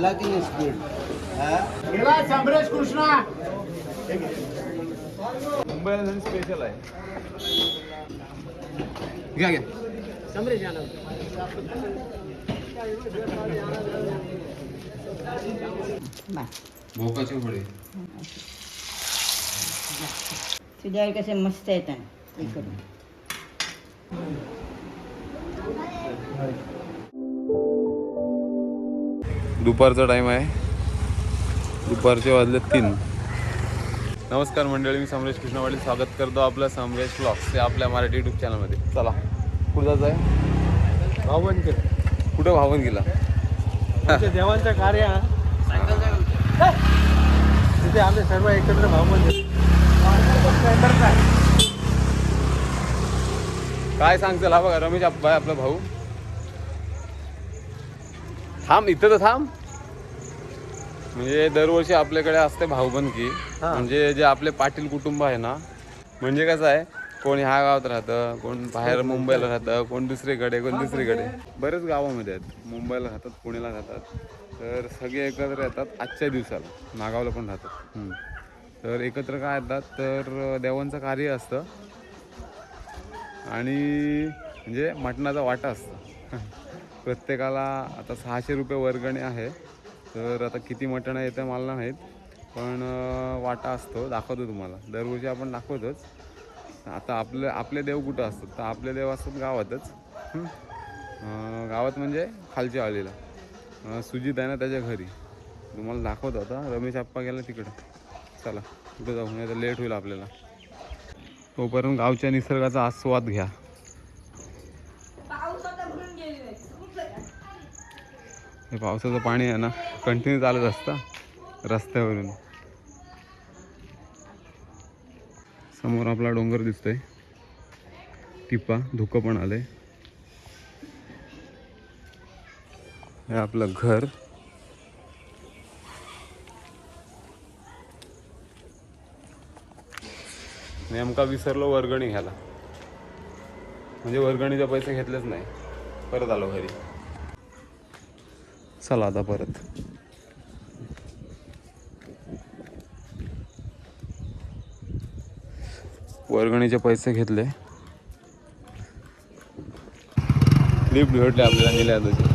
झाला की नाही स्पीड समरेश कृष्णा। मुंबईला स्पेशल आहे. घ्या घ्या समरेश यादव। भोकाचे तुझ्यावर कसे मस्त येतात ते करून दुपारचा टाईम आहे. दुपारचे वाजले तीन. नमस्कार मंडळी मी समरेश कृष्णवाडी स्वागत करतो आपल्या समरेश ब्लॉग्स या आपल्या मराठी युट्यूब चॅनलमध्ये चला कुठं जायचं आहे? भावबंद कुठं भावन गेला देवांचं कार्य. तिथे आम्ही सर्व एकत्र भावबंद काय सांगतील? हा बघा रमेश आपला भाऊ. थांब इथं तर थांब. म्हणजे दरवर्षी आपल्याकडे असते भाऊबंदकी. म्हणजे जे आपले पाटील कुटुंब आहे ना म्हणजे कसं आहे कोण ह्या गावात राहतं कोण बाहेर मुंबईला राहतं कोण दुसरीकडे कोण दुसरीकडे. बरेच गावामध्ये आहेत. मुंबईला राहतात पुण्याला राहतात. तर सगळे एकत्र येतात आजच्या दिवसाला. नागावला पण राहतात. तर एकत्र काय येतात? तर देवांचं कार्य असतं. आणि म्हणजे मटणाचा वाटा असतो. प्रत्येकाला आता सहाशे रुपये वर्गणी आहे. तर आता किती मटण आहे मला नाहीत पण वाटा असतो. दाखवतो तुम्हाला. दरवर्षी आपण दाखवतोच. आता आपले आपले देव कुठं असतात? तर आपले देव असतात गावातच. गावात म्हणजे खालच्या आळीला सुजित आहे ना त्याच्या घरी. तुम्हाला दाखवतो आता. रमेश आप्पा गेला तिकडं. चला कुठं जाऊ? नाही तर लेट होईल आपल्याला. तोपर्यंत गावच्या निसर्गाचा आस्वाद घ्या. हे पावसाचं पाणी आहे ना कंटिन्यू चालत असतं रस्त्यावरून. समोर आपला डोंगर दिसतोय. टिपा धुकं पण आलंय. हे आपलं घर. नेमका विसरलो वर्गणी घ्यायला. म्हणजे वर्गणीचे पैसे घेतलेच नाही. परत आलो घरी. चला आता परत. वर्गणीचे पैसे घेतले. लिफ्ट भेटले आपल्याला निल्या तुझी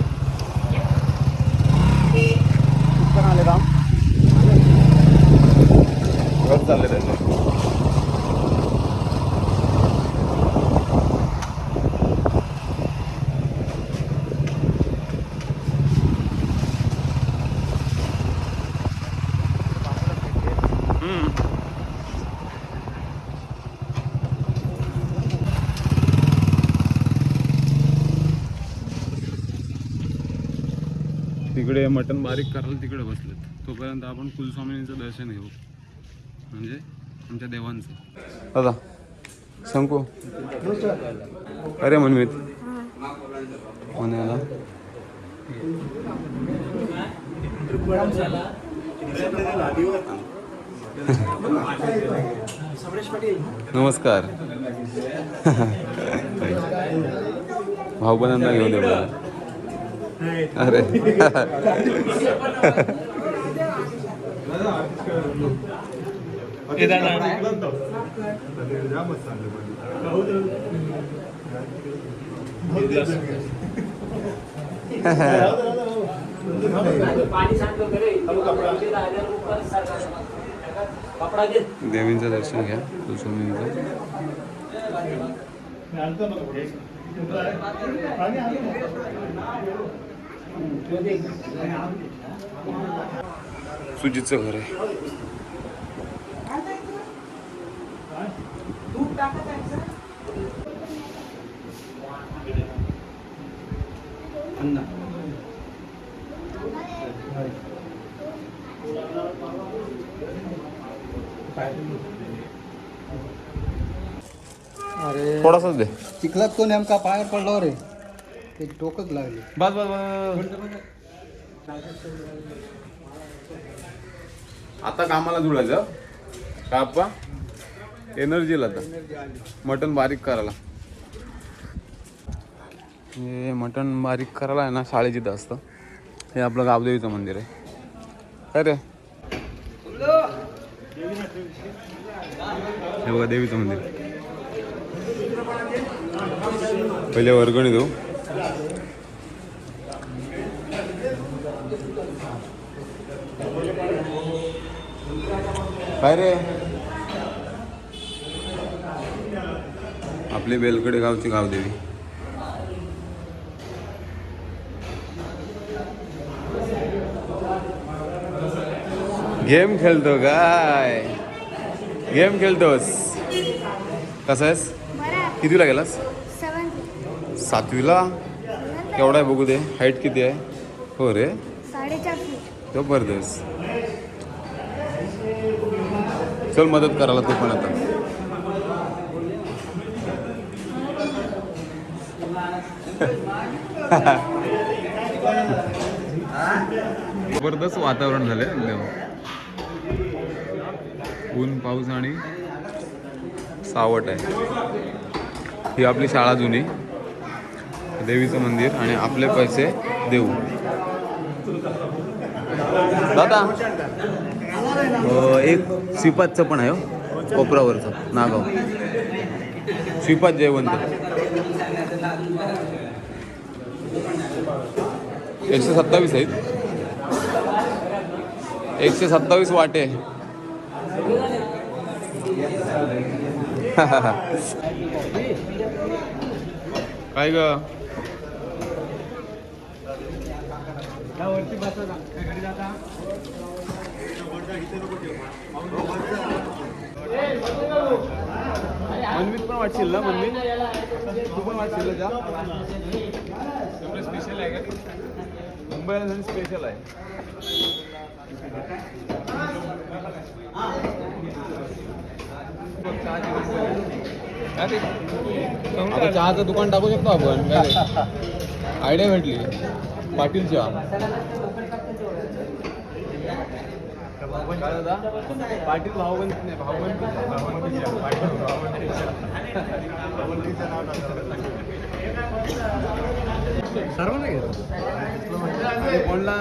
आले घर चालले त्याचे. हे मटण बारीक करायला तिकडे बसलेत. तोपर्यंत आपण कुलस्वामिनीचं दर्शन घेऊ. म्हणजे आमच्या देवांचं. दादा शंकू. अरे मनमित. म्हणाला नमस्कार. भाऊबंदांना घेऊन देऊ अरे. देवींचं दर्शन घ्या कुलस्वामींचं सुजितचं घर आहे. अन्ना थोडासाच दे. चिखलात तो नेमका पायावर पडला रे. ते टोकच लागली. बस बस बस आता कामाला जुळायचं का आप्पा? एनर्जीला आता. मटण बारीक करायला. हे मटण बारीक करायला आहे ना शाळेत असतं. हे आपलं गावदेवीचं मंदिर आहे. अरे हे बघा देवीचं मंदिर. पहिले वर्गणी देऊ. काय रे? आपली बेलकडे गावची गावदेवी गेम खेळतो काय? गेम खेळतोस. कसं आहेस? कितीला गेलास? सातवीला? केवढा आहे बघू दे. हाईट किती आहे? हो रे. जबरदस्त. चल मदत करायला तू पण आता. जबरदस्त वातावरण झालंय एकदम. ऊन पाऊस आणि सावट आहे. ही आपली शाळा जुनी. देवीचं मंदिर आणि आपले पैसे देऊ. दादा. एक श्रीपादचं पण आहे हो कोपरावरचं नागाव. श्रीपाद जयवंत. एकशे सत्तावीस आहेत. एकशे सत्तावीस वाटे. काय ग? वरती बसा. घरी जाता? पण वाटशील ना मनवीत तू पण वाटशील जा. स्पेशल आहे का? मुंबईला स्पेशल आहे. आता चहाचं दुकान टाकू शकतो आपण. आयडिया भेटली. पाटीलच्या. पाटील भाऊबंद नाही भाऊबंद सर्व नाही कोणला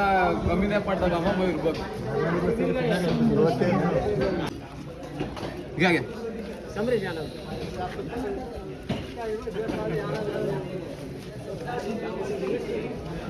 कमी नाही पडता का मग मयूर बघ. घ्या घ्या. समरे जाणार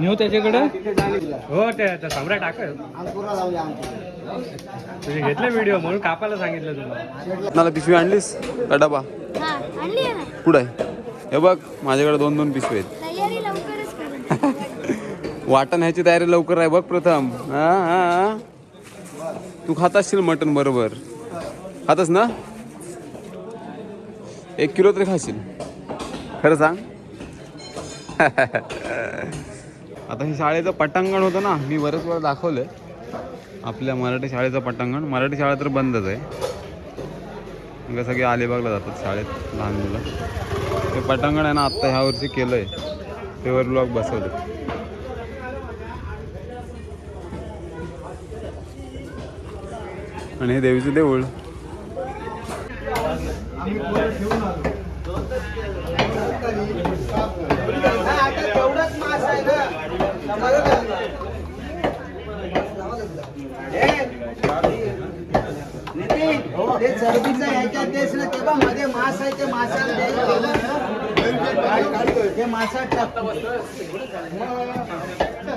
नेऊ त्याच्याकडे? हो ते ते सम्राट टाक. तुझे घेतले व्हिडिओ म्हणून कापायला सांगितलं तुला मला पिशवी आणलीस? का डबा? हा आणली आहे ना. कुठं आहे? हे बघ माझ्याकडे दोन दोन पिशवी आहेत. वाटण ह्याची तयारी लवकर आहे बघ प्रथम. हा हा तू खात असशील मटण बरोबर. खातस ना? एक किलो तरी खाशील. खरं सांग. आता हे शाळेचं पटांगण होतं ना मी बरंच वेळा दाखवलं आपल्या मराठी शाळेचं पटांगण. मराठी शाळा तर बंदच आहे. मग सगळे अलिबागला जातात शाळेत लहान मुलं. ते पटांगण आहे ना आत्ता ह्या वर्षी केलं आहे तेवर ब्लॉग बसवले आणि हे देवीचं देऊळ. ते चरबीचं ह्याच्यात देस मध्ये मांस आहे ते मासा द्यायचं टाकतो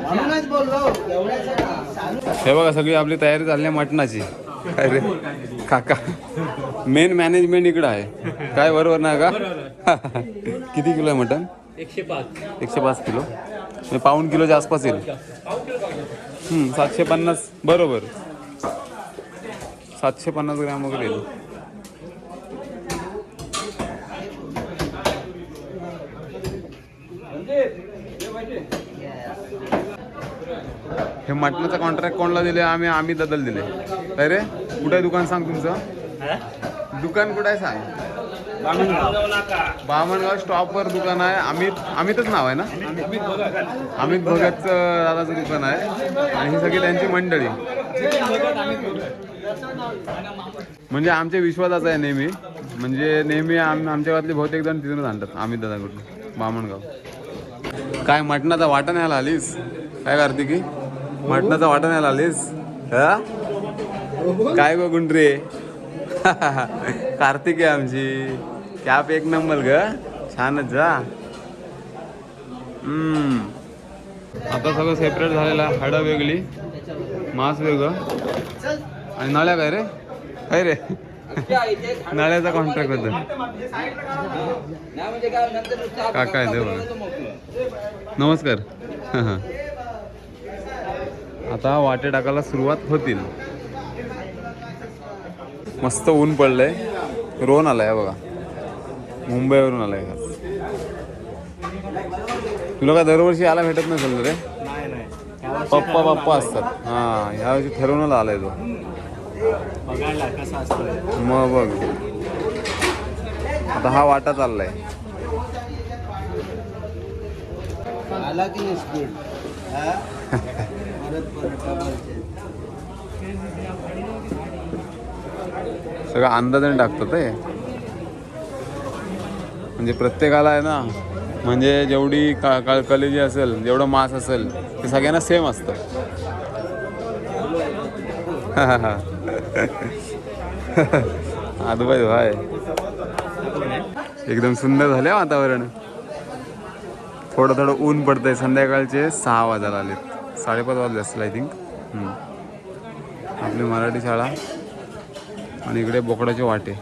म्हणूनच बोललो हे बघा सगळी आपली तयारी झाली आहे मटणाची. काय रे काका मेन मॅनेजमेंट इकडं आहे. काय बरोबर ना का? किती किलो आहे मटन एकशे पाच एकशे पाच किलो. म्हणजे पाऊण किलोच्या आसपास येईल. सातशे पन्नास बरोबर. सातशे पन्नास ग्रॅम वगैरे येईल. हे मटणाचा कॉन्ट्रॅक्ट कोणाला दिले आम्ही आम्ही ददल दिले काय रे? कुठे दुकान? सांग तुमचं. दुकान कुठे आहे? सांग. बामणगाव. स्टॉपवर दुकान आहे. अमित अमितच नाव आहे ना? अमित भगतचं दादाचं दुकान आहे. आणि ही सगळी त्यांची मंडळी. म्हणजे आमच्या विश्वासाचं आहे नेहमी. म्हणजे नेहमी आम आमच्या गावातले बहुतेक जण तिथूनच आणतात. अमित दादाकडून. बामणगाव. काय मटणाचा वाटा न्यायला आलीस? काय करते की? मटणाचा वाटा नाही आलीस हा? काय बघून रे कार्तिक आहे आमची. कॅप एक नंबर ग. छानच जा आता सगळं सेपरेट झालेलं हडं वेगळी. मांस वेगळं. आणि नळ्या काय रे? काय रे? नळ्याचा कॉन्ट्रॅक्ट होतं. काका आहे ते नमस्कार. आता वाटे टाकायला सुरुवात होतील. मस्त ऊन पडलंय. रोन आलाय बघा. मुंबईवरून आलाय खास तुला का दरवर्षी यायला भेटत नसेल रे? पप्पा पप्पा असतात. हा ह्यावर्षी ठरवून आलाय तो. मग बघ. आता हा वाटा चाललाय. आला की सगळं अंदाजाने टाकतात ते. म्हणजे प्रत्येकाला आहे ना म्हणजे जेवढी का कळकली असेल जेवढं मास असेल ते सगळ्यांना सेम असतं. आदुबाई भाय एकदम सुंदर झाले वातावरण. थोडं थोडं ऊन पडतंय. संध्याकाळचे सहा वाजायला आलेत साडेपाच वाजले असतील आय थिंक आपली मराठी शाळा आणि इकडे बोकडाचे वाटे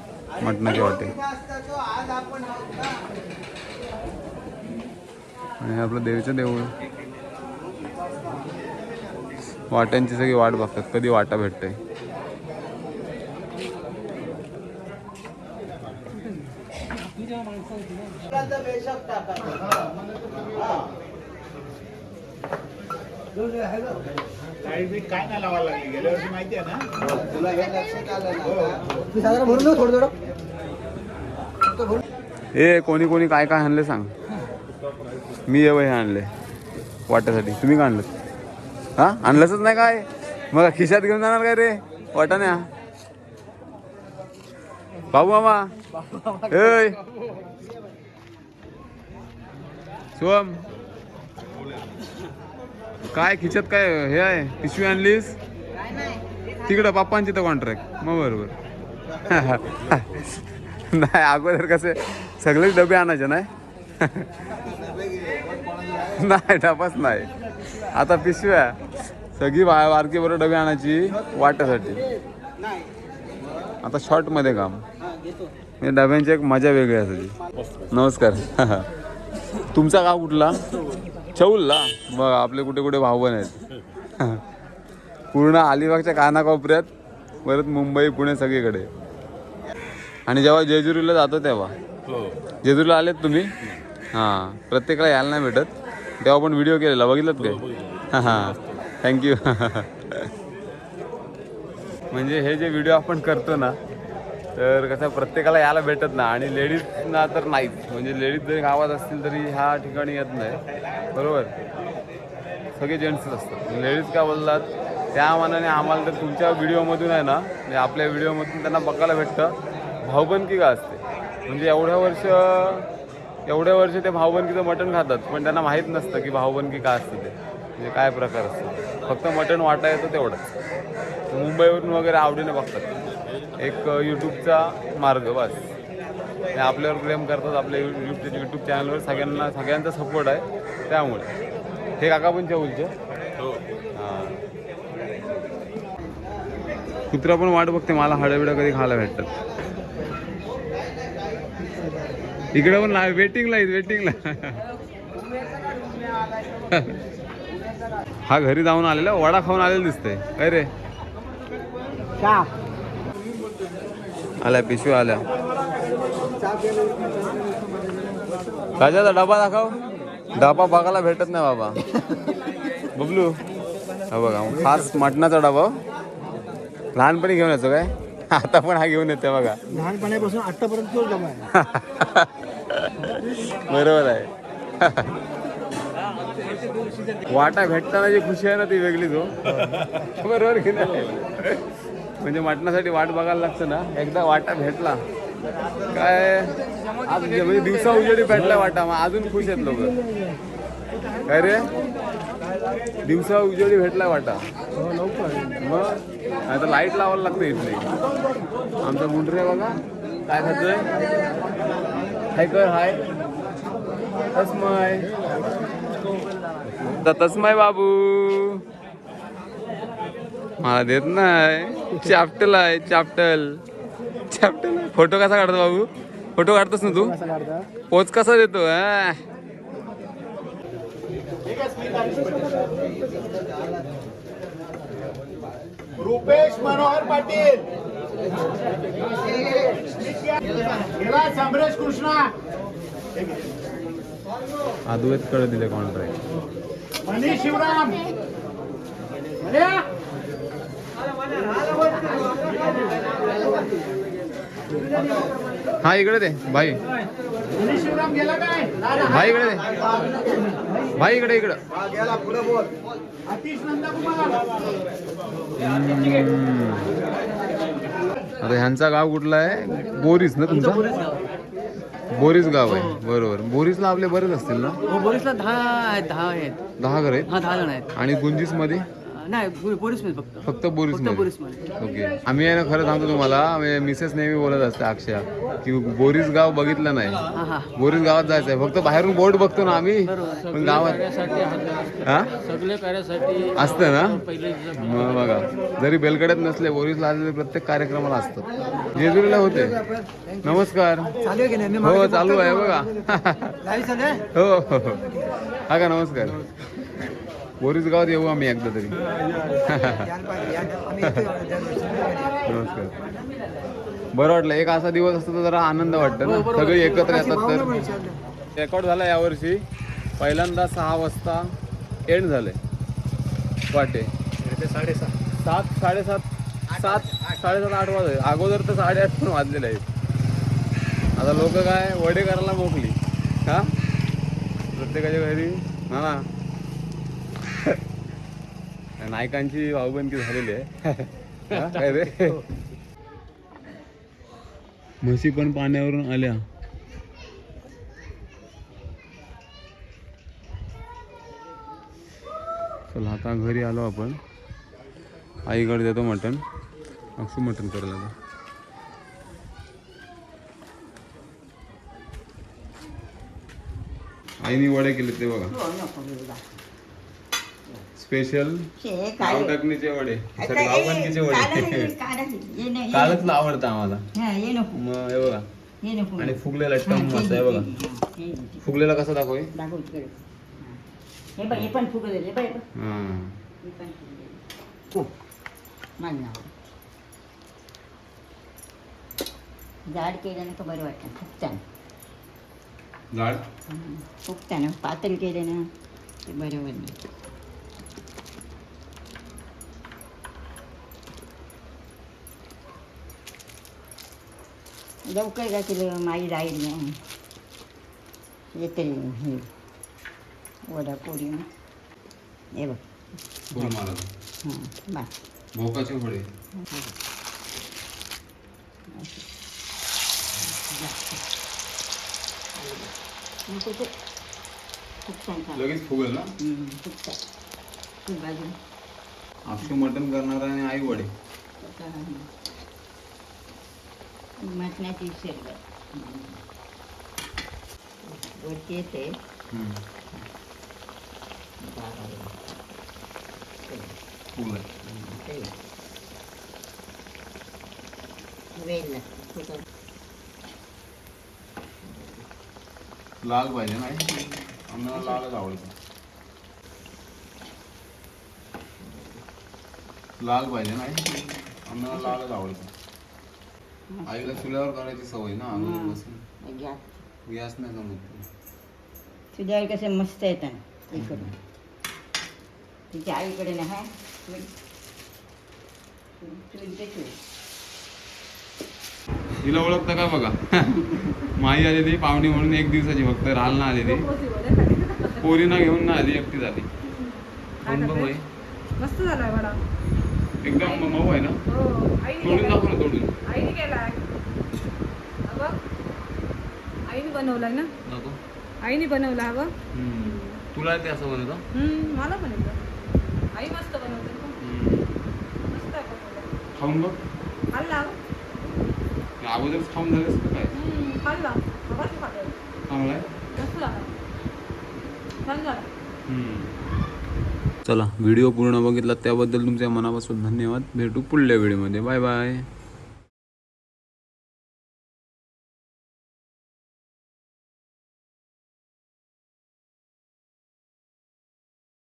मटणाचे वाटे. आणि आपलं देवीचं देऊळ. वाट्यांची सगळी वाट बघतात कधी वाटा भेटते तुला तर बेशक टाका तुला हे लक्षात आलं ना भरून थोडं थोडं ए कोणी कोणी काय काय आणले सांग. मी हे हे आणले. वाट्यासाठी. तुम्ही का आणलं हा? आणलंच नाही काय? मग खिशात घेऊन जाणार काय रे? वाटाण्या. बाबू मामा. ए शिवम काय खिचत काय हे आहे? पिशवी आणलीस? तिकडं पप्पांची तर कॉन्ट्रॅक्ट मग बरोबर. नाही अगोदर कसे सगळेच डबे आणायचे नाही? नाही डबाच नाही. आता पिशव्या सगळी बा वारकी बरोबर डबे आणायची वाट्यासाठी. आता शॉर्टमध्ये काम. हे डब्यांची एक मजा वेगळी असायची नमस्कार. तुमचा गाव कुठला? चौलला बघ आपले कुठे कुठे भावबन आहेत. पूर्ण अलिबागच्या कानाकोपऱ्यात परत मुंबई पुणे सगळीकडे. आणि जेव्हा जेजुरीला जातो तेव्हा. जेजुरीला आलेत तुम्ही? हां प्रत्येकाला यायला नाही भेटत. तेव्हा पण व्हिडिओ केलेला बघितलं काय? हां हां थँक्यू म्हणजे हे जे व्हिडिओ आपण करतो ना तर कसं प्रत्येकाला यायला भेटत ना आणि लेडीजना तर नाहीच म्हणजे लेडीज जरी गावात असतील तरी ह्या ठिकाणी येत नाही. बरोबर? सगळे जेंट्सच असतात. लेडीज का बोलतात त्या मानाने आम्हाला तर तुमच्या व्हिडिओमधून आहे ना म्हणजे आपल्या व्हिडिओमधून त्यांना बघायला भेटतं. भाऊबंदकी का असते? म्हणजे एवढ्या वर्ष एवढ्या वर्ष ते भाऊबंदकीचं मटण खातात. पण त्यांना माहीत नसतं की भाऊबंदकी का असते ते. म्हणजे काय प्रकार असतो? फक्त मटण वाटा येतं तेवढंच. मुंबईवरून वगैरे आवडीने बघतात. एक यूट्यूबचा मार्ग बस. ते आपल्यावर प्रेम करतात आपल्या यूट्यूब यूट्यूब चॅनलवर सगळ्यांना सगळ्यांचा सपोर्ट आहे. त्यामुळे. हे काका पण चौलचे. हां. कुत्रा पण वाट बघते. मला हाडबिडा कधी खायला भेटतात. इकडे पण ला वेटिंगला वेटिंगला हा घरी जाऊन आलेला. वडा खाऊन आलेला दिसतंय. काय रे? आल्या पिशव्या आल्या. राजाचा डबा दाखव. डबा बघायला भेटत नाही बाबा. बबलू. हा बघा खास मटणाचा डबा. लहानपणी घेऊन यायचो काय? आता पण हा घेऊन येते बघा. लहानपणापासून आतापर्यंत बरोबर आहे. वाटा भेटताना जी खुशी आहे ना ती वेगळीच हो. बरोबर की नाही? म्हणजे मटणासाठी वाट बघायला लागतं ना. एकदा वाटा भेटला. काय? आज म्हणजे दिवसा उजेडी भेटला वाटा. मग अजून खुश आहेत लोक. काय रे? दिवसा उजेडी भेटला वाटा. मग आता लाइट लावायला लागते इथली. आमचा मुंडरे बघा. काय खातोय? हाय कर हाय. तस्मय. आता तस्मय बाबू. मला देत नाही. चॅप्टल आहे चॅप्टल चॅप्टल फोटो कसा काढतो बाबू? फोटो काढतोस ना तू? पोच कसा देतो? हा? रुपेश मनोहर पाटील. समरेश कृष्णा. अद्वैत कडे दिले कॉन्ट्रॅक्ट मनीष शिवराम. हा इकडे दे भाई. भाई इकडे दे. भाई इकडे इकडं. आता ह्यांचा गाव कुठला आहे? बोरीस ना तुमचा? बोरीस गाव आहे. बरोबर. बोरीसला आपले बरेच असतील ना? हो पोलीसला दहा आहेत दहा आहेत. दहा घर आहेत? हा दहा जण आहेत. आणि गुंजीसमध्ये नाही फक्त. फक्त बोरीस फक्त मध्ये पोलीसमध्ये. ओके. आम्ही आहे ना खरं सांगतो तुम्हाला आम्ही मिसेस नेहमी बोलत असते अक्षया की बोरीस गाव बघितलं नाही. हा हा. बोरीस गावात जायचंय. फक्त बाहेरून बोर्ड बघतो ना आम्ही. पण गावात हा? सगळे कार्यासाठी असतं ना? पहिले मग बघा. जरी बेलकड्यात नसले बोरीसला आलेले प्रत्येक कार्यक्रमाला असतात. जेजुरीला होते. नमस्कार. चालू आहे की नाही? मी हो चालू आहे बघा. लाईव्ह चालू आहे? हो हो हो. हा का नमस्कार. बोरीस गावात येऊ आम्ही एकदा तरी. नमस्कार. बरं वाटलं. एक असा दिवस असतो तर जरा आनंद वाटतं ना. सगळे एकत्र येतात तर. रेकॉर्ड झाला यावर्षी. पहिल्यांदा सहा वाजता एंड झाले वाटे. साडेसात सात साडेसात सात साडेसात आठ वाजले. अगोदर तर साडेआठ पण वाजलेले आहेत. आता लोक काय वडे करायला मोकली. हा? प्रत्येकाच्या घरी. ना ना? नायकांची भाऊबंदी झालेली आहे. काय रे? म्हशी पण पाण्यावरून आल्या. चला आता घरी आलो आपण. आईकडे देतो मटण. अक्षू मटण करायला आता. आईने वडे केले ते बघा. हो. स्पेशल गावटकणीचे वडे. सॉरी हे, वडे. कालच आवडतं आम्हाला. मग हे बघा. आणि फुगलेला टम मस्त आहे बघा. फुगलेला कसा दाखव. हा. हे. पण जाड केल्यानं का बरं वाटतं. फुगताना. जाड? हं. फुगताना. पातळ केलं ना ते बरोबर नाही लवकर का केलं माझी राहील नाही येते हे. वडा पोळी ना हे बघ हां बा. भोकाचे वडे. चालेल. लगेच फुगल ना? खूप मटण करणार आणि आई वडे. मटणाची शेरड वरती येते. वेल लाल पाहिजे ना आई? आम्हाला लालच आवडतं. लाल पाहिजे ना आई? आम्हाला लालच आवडतं. आईला चुल्यावर करायची सवय ना अगोदरपासून गॅस गॅस नाही जमत तुझ्या कसे मस्त येतात इकडून. तिच्या आईकडे ना हाय चूल. चूल ते चूल. हिला ओळखतं का बघा? माई आली ती पाहुणी म्हणून एक दिवसाची फक्त राहाल ना आली ती. पोरीना घेऊन ना आली एकटी झाली. कोण बघ बाई? मस्त झालाय वडा. एकदम मऊ आहे ना? हो आईने तोडून दाखव ना तोडून. आईने बघ आईने बनवलाय ना? आईने बनवला हा हम्म. तुला येते असं बनवतं? मला पण येतं. आई मस्त बनवते. मस्त खाऊन बघ. खाल्ला अगोदरच खाऊन झालेस का काय? खाल्ला. चांगला आहे? झाला छान झाला. चला व्हिडिओ पूर्ण बघितला त्याबद्दल तुमच्या मनापासून धन्यवाद. भेटू पुढल्या व्हिडिओमध्ये. Bye bye.